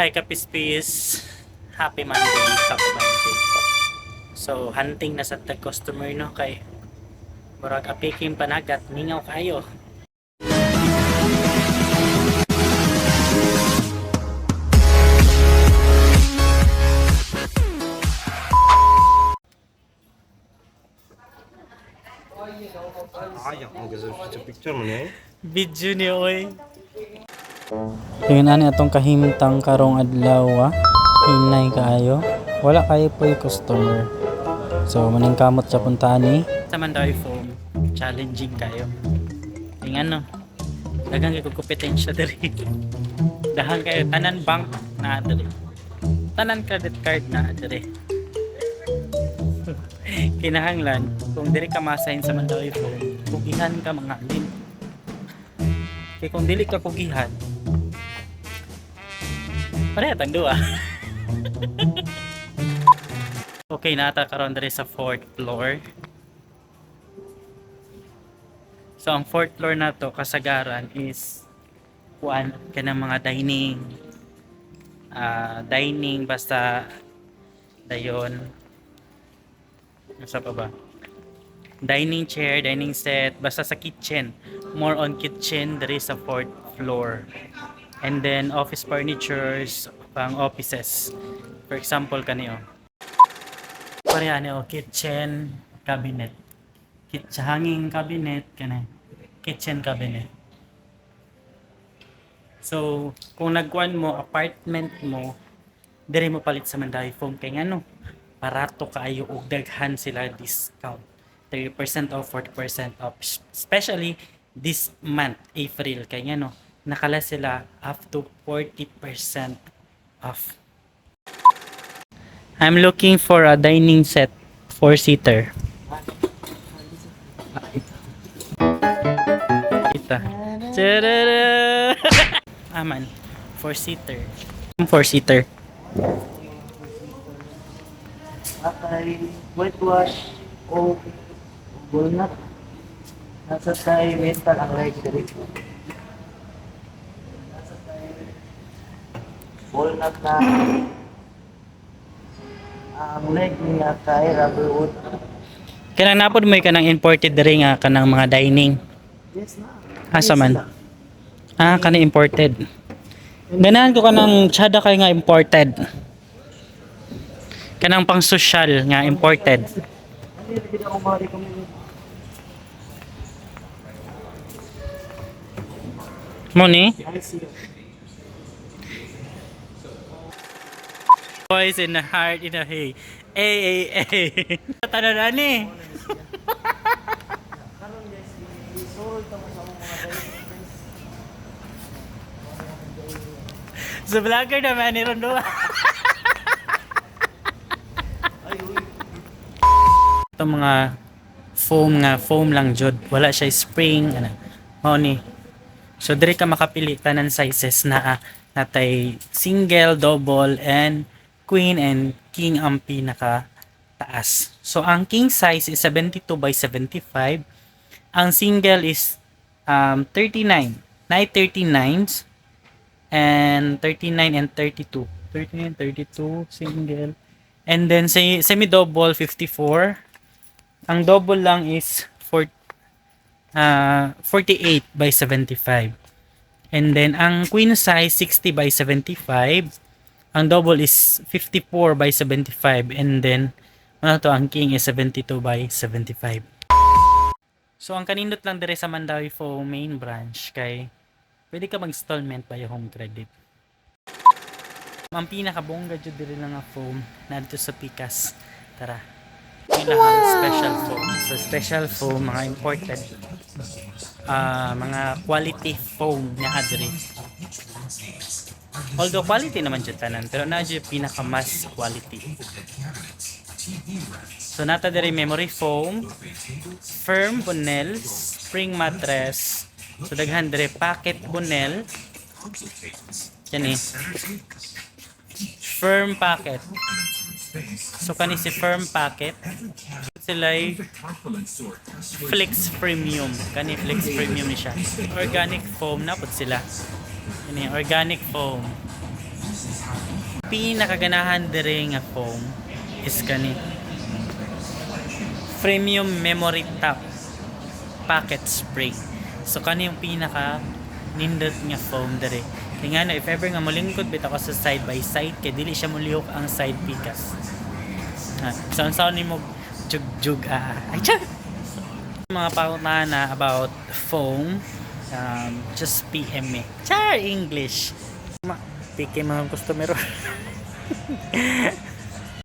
Hi Kapispis. Happy Monday, Happy Monday. So, hunting na sa tag customer no kay murag apiking panagat ningaw kayo. Ayak, ang gazon sa picture mo niya. Video ni oy. Tingnan ani atong kahimtang karong adlaw. Hinay kaayo. Wala kayo po yung customer. So maning kamot sa puntahan ni. Sa Mandawi Foam, challenging kayo. Tingnan no. Daghang kay kompetensya diri. Daghang kayo tanan bank na diri. Tanan credit card na diri. Kinahanglan kung diri ka masahin sa Mandawi Foam, kugihan ka mga alin. Kaya kung dili ka kugihan, pareha tang duwa. okay, nata karon diri sa fourth floor. So ang fourth floor na to kasagaran is kuan kanang mga dining ah dining basta dayon Nasa pa ba? Dining chair, dining set, basta sa kitchen. More on kitchen, there is a fourth floor. And then office furnitures, pang offices. For example, kaniyo. Pareha niyo, kitchen cabinet. Kitchen hanging cabinet, kanay. Kitchen cabinet. So, kung nagkuhan mo, apartment mo, dire mo palit sa Mandawi Foam. Kaya nga no, parato kaayo og daghan sila discount 30% off 40% off especially this month April kay nga no nakala sila up to 40% off I'm looking for a dining set four seater Kita. Tadada! Aman. Four seater. Four seater. Atay whitewash o walnut. Nasa tayo mental ang right diri. Nasa tayo walnut na ang leg niya kay rubber wood. Kanang napod mo ka ng imported diri nga kanang mga dining. Yes na. Asa man? Ah, kana imported. Ganahan ko kanang tsada kay nga imported. Kanang pang social nga imported. Mo ni? Boys in the heart in the hay. Ay, ay, ay. Tananan ni. Karon guys, isolve tamo sa mga Sa vlogger naman ni Rondo. Ito mga foam nga, foam lang jud. Wala siya spring. Ano. Mao ni. So diri ka makapili tanan sizes na ah, natay single, double, and queen and king ang pinaka taas. So ang king size is 72 by 75. Ang single is um, 39. Night 39s and 39 and 32. 39, 32, single. And then say, semi-double 54. Ang double lang is for uh, 48 by 75. And then ang queen size 60 by 75. Ang double is 54 by 75 and then ano to ang king is 72 by 75. So ang kanindot lang dire sa Mandawi Foam main branch kay pwede ka mag-installment by home credit. Ang pinakabongga jud diri lang nga foam nadto sa Pikas. Tara. Ang special foam. So special foam mga imported ah mga quality foam niya diri. Although quality naman jud tanan pero na jud pinaka mas quality. So nata diri memory foam, firm bonel, spring mattress. So daghan diri pocket bonel. Yan eh. Firm packet. So kani si firm packet. Sila Flex Premium. Kani Flex Premium ni siya. Organic foam na pud sila. Kani organic foam. pinakaganahan dire nga foam is kani premium memory top pocket spring. So kani yung pinaka nindot nga foam dire. Kaya nga if ever nga mulingkod bit ako sa side by side kay dili siya mulihok ang side pikas. Ah, so ang sound nimo jug jug ah. Ay! Mga paunahan na about foam um, just PM me. Char English. Piki mga customer.